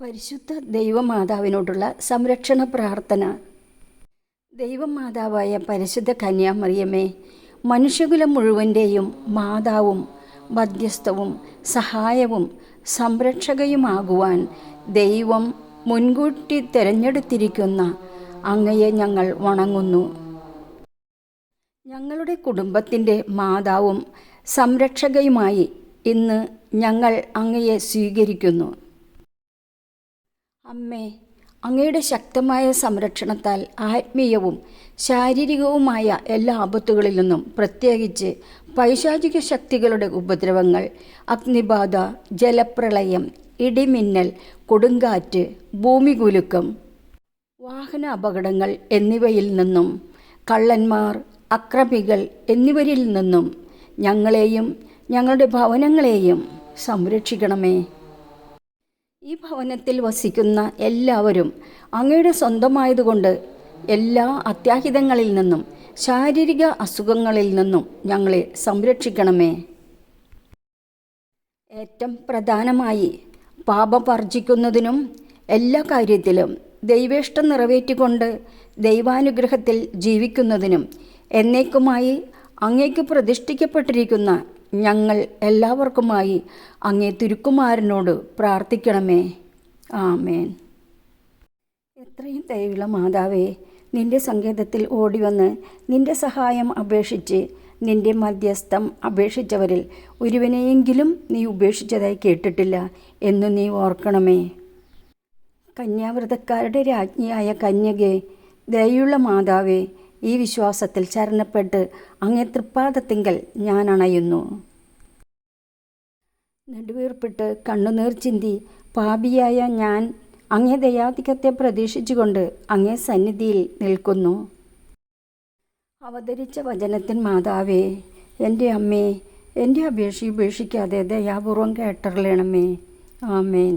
പരിശുദ്ധ ദൈവമാതാവിനോടുള്ള സംരക്ഷണ പ്രാർത്ഥന. ദൈവമാതാവായ പരിശുദ്ധ കന്യാമറിയമേ മനുഷ്യകുലം മുഴുവന്റെയും മാതാവും മധ്യസ്ഥവും സഹായവും സംരക്ഷകയുമാകുവാൻ ദൈവം മുൻകൂട്ടി തിരഞ്ഞെടുത്തിരിക്കുന്ന അങ്ങയെ ഞങ്ങൾ വണങ്ങുന്നു. ഞങ്ങളുടെ കുടുംബത്തിന്റെ മാതാവും സംരക്ഷകയുമായി ഇന്ന് ഞങ്ങൾ അങ്ങയെ സ്വീകരിക്കുന്നു. അമ്മേ അങ്ങയുടെ ശക്തമായ സംരക്ഷണത്താൽ ആത്മീയവും ശാരീരികവുമായ എല്ലാ ആപത്തുകളിൽ നിന്നും പ്രത്യേകിച്ച് പൈശാചിക ശക്തികളുടെ ഉപദ്രവങ്ങൾ അഗ്നിബാധ ജലപ്രളയം ഇടിമിന്നൽ കൊടുങ്കാറ്റ് ഭൂമികുലുക്കം വാഹന അപകടങ്ങൾ എന്നിവയിൽ നിന്നും കള്ളന്മാർ അക്രമികൾ എന്നിവരിൽ നിന്നും ഞങ്ങളെയും ഞങ്ങളുടെ ഭവനങ്ങളെയും സംരക്ഷിക്കണമേ. ഈ ഭവനത്തിൽ വസിക്കുന്ന എല്ലാവരും അങ്ങയുടെ സ്വന്തമായതുകൊണ്ട് എല്ലാ അത്യാഹിതങ്ങളിൽ നിന്നും ശാരീരിക അസുഖങ്ങളിൽ നിന്നും ഞങ്ങളെ സംരക്ഷിക്കണമേ. ഏറ്റവും പ്രധാനമായി പാപം വർജിക്കുന്നതിനും എല്ലാ കാര്യത്തിലും ദൈവേഷ്ടം നിറവേറ്റിക്കൊണ്ട് ദൈവാനുഗ്രഹത്തിൽ ജീവിക്കുന്നതിനും എന്നേക്കുമായി അങ്ങേക്ക് പ്രതിഷ്ഠിക്കപ്പെട്ടിരിക്കുന്ന ഞങ്ങൾ എല്ലാവർക്കുമായി അങ്ങേ തിരുക്കുമാരനോട് പ്രാർത്ഥിക്കണമേ. ആമേൻ. എത്രയും ദയവുള്ള മാതാവേ നിന്റെ സങ്കേതത്തിൽ ഓടിവന്ന് നിന്റെ സഹായം അപേക്ഷിച്ച് നിന്റെ മധ്യസ്ഥം അപേക്ഷിച്ചവരിൽ ഒരുവനെയെങ്കിലും നീ ഉപേക്ഷിച്ചതായി കേട്ടിട്ടില്ല എന്ന് നീ ഓർക്കണമേ. കന്യാവ്രതക്കാരുടെ രാജ്ഞിയായ കന്യകെ ദയുള്ള മാതാവേ ഈ വിശ്വാസത്തിൽ ചരണപ്പെട്ട് അങ്ങേ തൃപ്പാദത്തിങ്കൽ ഞാൻ അണയുന്നു. നെടുവീർപ്പിട്ട് കണ്ണുനീർ ചിന്തി പാപിയായ ഞാൻ അങ്ങേ ദയാധികത്തെ പ്രതീക്ഷിച്ചുകൊണ്ട് അങ്ങേ സന്നിധിയിൽ നിൽക്കുന്നു. അവതരിച്ച വചനത്തിൻ മാതാവേ എന്റെ അമ്മേ എന്റെ അപേക്ഷ ഉപേക്ഷിക്കാതെ ദയാപൂർവം കേട്ടറിയണമേ. ആമേൻ.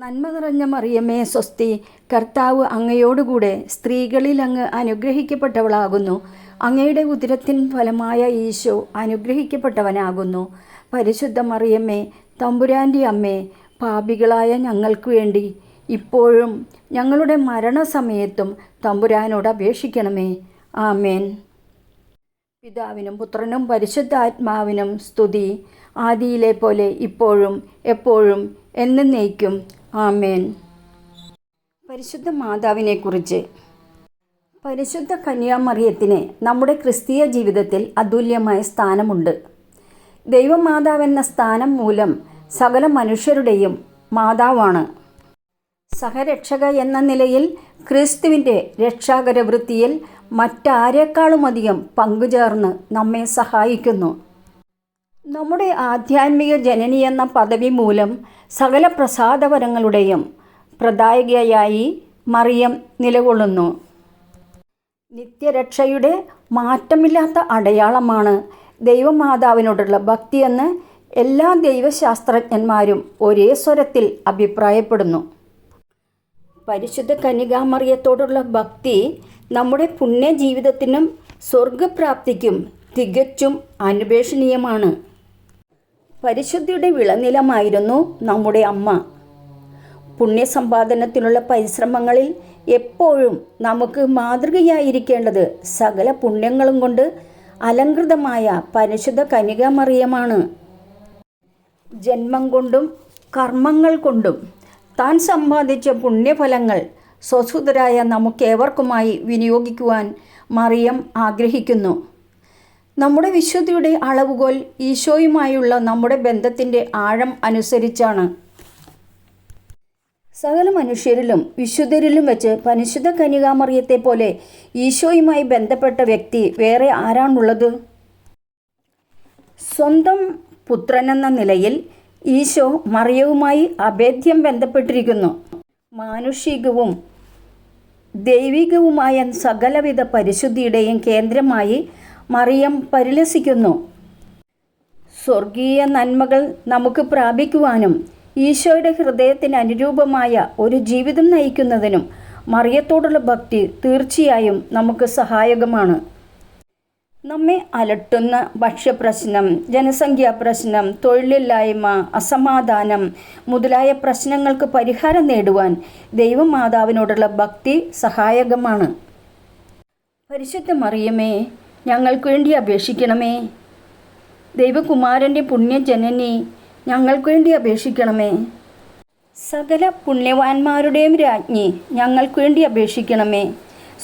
നന്മ നിറഞ്ഞ മറിയമ്മേ സ്വസ്തി. കർത്താവ് അങ്ങയോടുകൂടെ സ്ത്രീകളിൽ അങ്ങ് അനുഗ്രഹിക്കപ്പെട്ടവളാകുന്നു. അങ്ങയുടെ ഉദരത്തിൻ ഫലമായ ഈശോ അനുഗ്രഹിക്കപ്പെട്ടവനാകുന്നു. പരിശുദ്ധ മറിയമ്മേ തമ്പുരാന്റെ അമ്മേ പാപികളായ ഞങ്ങൾക്ക് വേണ്ടി ഇപ്പോഴും ഞങ്ങളുടെ മരണസമയത്തും തമ്പുരാനോട് അപേക്ഷിക്കണമേ. ആമേൻ. പിതാവിനും പുത്രനും പരിശുദ്ധാത്മാവിനും സ്തുതി. ആദിയിലെ പോലെ ഇപ്പോഴും എപ്പോഴും എന്നേക്കും. ആമേൻ. പരിശുദ്ധ മാതാവിനെക്കുറിച്ച്. പരിശുദ്ധ കന്യാമറിയത്തിന് നമ്മുടെ ക്രിസ്തീയ ജീവിതത്തിൽ അതുല്യമായ സ്ഥാനമുണ്ട്. ദൈവമാതാവെന്ന സ്ഥാനം മൂലം സകല മനുഷ്യരുടെയും മാതാവാണ്. സഹരക്ഷക എന്ന നിലയിൽ ക്രിസ്തുവിന്റെ രക്ഷാകര വൃത്തിയിൽ മറ്റാരേക്കാളുമധികം പങ്കുചേർന്ന് നമ്മെ സഹായിക്കുന്നു. നമ്മുടെ ആധ്യാത്മിക ജനനി എന്ന പദവി മൂലം സകല പ്രസാദവരങ്ങളുടെയും പ്രദായകയായി മറിയം നിലകൊള്ളുന്നു. നിത്യരക്ഷയുടെ മാറ്റമില്ലാത്ത അടയാളമാണ് ദൈവമാതാവിനോടുള്ള ഭക്തിയെന്ന് എല്ലാ ദൈവശാസ്ത്രജ്ഞന്മാരും ഒരേ സ്വരത്തിൽ അഭിപ്രായപ്പെടുന്നു. പരിശുദ്ധ കനികാമറിയത്തോടുള്ള ഭക്തി നമ്മുടെ പുണ്യ ജീവിതത്തിനും സ്വർഗപ്രാപ്തിക്കും തികച്ചും അനുപേക്ഷണീയമാണ് പരിശുദ്ധിയുടെ വിളനിലമായിരുന്നു നമ്മുടെ അമ്മ. പുണ്യസമ്പാദനത്തിനുള്ള പരിശ്രമങ്ങളിൽ എപ്പോഴും നമുക്ക് മാതൃകയായിരിക്കേണ്ടത് സകല പുണ്യങ്ങളും കൊണ്ട് അലങ്കൃതമായ പരിശുദ്ധ കനികാമറിയമാണ്. ജന്മം കൊണ്ടും കർമ്മങ്ങൾ കൊണ്ടും താൻ സമ്പാദിച്ച പുണ്യഫലങ്ങൾ സ്വസുതരായ നമുക്കേവർക്കുമായി വിനിയോഗിക്കുവാൻ മറിയം ആഗ്രഹിക്കുന്നു. നമ്മുടെ വിശുദ്ധിയുടെ അളവുകോൽ ഈശോയുമായുള്ള നമ്മുടെ ബന്ധത്തിന്റെ ആഴം അനുസരിച്ചാണ്. സകല മനുഷ്യരിലും വിശുദ്ധരിലും വെച്ച് പരിശുദ്ധ കനികാമറിയത്തെ പോലെ ഈശോയുമായി ബന്ധപ്പെട്ട വ്യക്തി വേറെ ആരാണുള്ളത്? സ്വന്തം പുത്രനെന്ന നിലയിൽ ഈശോ മറിയവുമായി അഭേദ്യം ബന്ധപ്പെട്ടിരിക്കുന്നു. മാനുഷികവും ദൈവികവുമായ സകലവിധ പരിശുദ്ധിയുടെയും കേന്ദ്രമായി മറിയം പരിലസിക്കുന്നു. സ്വർഗീയ നന്മകൾ നമുക്ക് പ്രാപിക്കുവാനും ഈശോയുടെ ഹൃദയത്തിന് അനുരൂപമായ ഒരു ജീവിതം നയിക്കുന്നതിനും മറിയത്തോടുള്ള ഭക്തി തീർച്ചയായും നമുക്ക് സഹായകമാണ്. നമ്മെ അലട്ടുന്ന ഭക്ഷ്യപ്രശ്നം ജനസംഖ്യാ പ്രശ്നം തൊഴിലില്ലായ്മ അസമാധാനം മുതലായ പ്രശ്നങ്ങൾക്ക് പരിഹാരം നേടുവാൻ ദൈവമാതാവിനോടുള്ള ഭക്തി സഹായകമാണ്. പരിശുദ്ധ മറിയമേ ഞങ്ങൾക്ക് വേണ്ടി അപേക്ഷിക്കണമേ. ദൈവകുമാരന്റെ പുണ്യജനനെ ഞങ്ങൾക്ക് വേണ്ടി അപേക്ഷിക്കണമേ. സകല പുണ്യവാന്മാരുടെയും രാജ്ഞി ഞങ്ങൾക്ക് വേണ്ടി അപേക്ഷിക്കണമേ.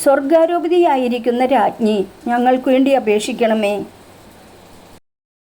സ്വർഗാരോപതിയായിരിക്കുന്ന രാജ്ഞി ഞങ്ങൾക്ക് വേണ്ടി അപേക്ഷിക്കണമേ.